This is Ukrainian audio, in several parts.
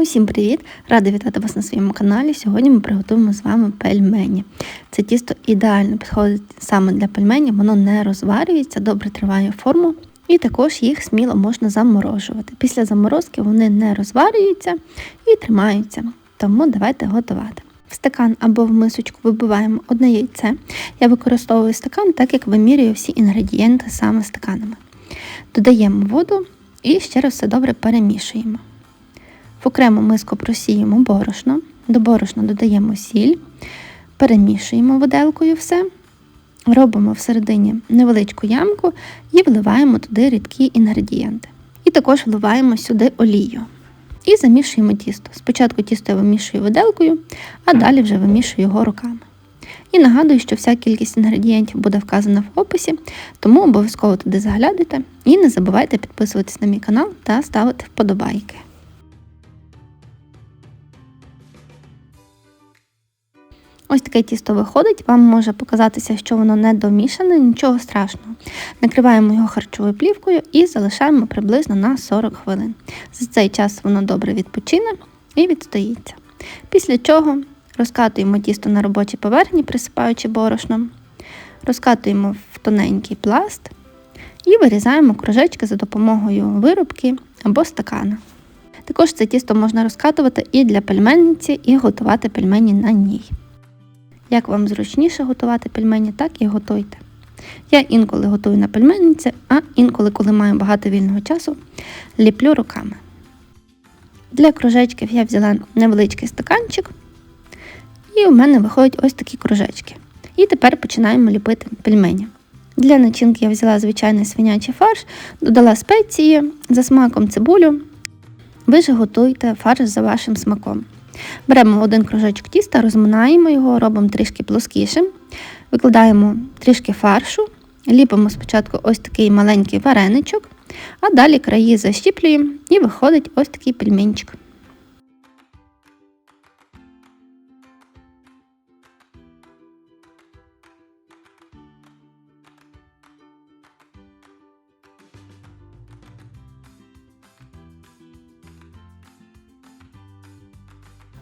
Усім привіт! Рада вітати вас на своєму каналі. Сьогодні ми приготуємо з вами пельмені. Це тісто ідеально підходить саме для пельменів, воно не розварюється, добре триває форму, і також їх сміло можна заморожувати. Після заморозки вони не розварюються і тримаються. Тому давайте готувати. В стакан або в мисочку вибиваємо одне яйце. Я використовую стакан, так як вимірюю всі інгредієнти саме стаканами. Додаємо воду і ще раз все добре перемішуємо. В окрему миску просіємо борошно, до борошна додаємо сіль, перемішуємо виделкою все, робимо всередині невеличку ямку і вливаємо туди рідкі інгредієнти. І також вливаємо сюди олію. І замішуємо тісто. Спочатку тісто я вимішую виделкою, а далі вже вимішую його руками. І нагадую, що вся кількість інгредієнтів буде вказана в описі, тому обов'язково туди заглядайте і не забувайте підписуватись на мій канал та ставити вподобайки. Ось таке тісто виходить, вам може показатися, що воно не домішане, нічого страшного. Накриваємо його харчовою плівкою і залишаємо приблизно на 40 хвилин. За цей час воно добре відпочине і відстоїться. Після чого розкатуємо тісто на робочій поверхні, присипаючи борошном, розкатуємо в тоненький пласт і вирізаємо кружечки за допомогою вирубки або стакана. Також це тісто можна розкатувати і для пельменниці, і готувати пельмені на ній. Як вам зручніше готувати пельмені, так і готуйте. Я інколи готую на пельменниці, а інколи, коли маю багато вільного часу, ліплю руками. Для кружечків я взяла невеличкий стаканчик, і у мене виходять ось такі кружечки. І тепер починаємо ліпити пельмені. Для начинки я взяла звичайний свинячий фарш, додала спеції за смаком цибулю. Ви ж готуйте фарш за вашим смаком. Беремо один кружочок тіста, розминаємо його, робимо трішки плоскішим, викладаємо трішки фаршу, ліпимо спочатку ось такий маленький вареничок, а далі краї защіплюємо і виходить ось такий пельменчик.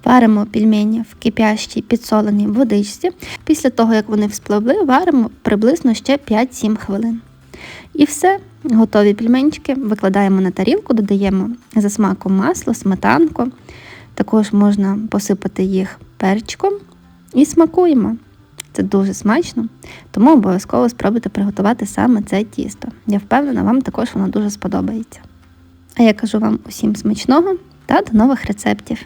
Варимо пельмені в кипящій підсоленій водичці. Після того, як вони вспливли, варимо приблизно ще 5-7 хвилин. І все, готові пельменчики викладаємо на тарілку, додаємо за смаком масло, сметанку. Також можна посипати їх перчиком і смакуємо. Це дуже смачно, тому обов'язково спробуйте приготувати саме це тісто. Я впевнена, вам також воно дуже сподобається. А я кажу вам усім смачного та до нових рецептів!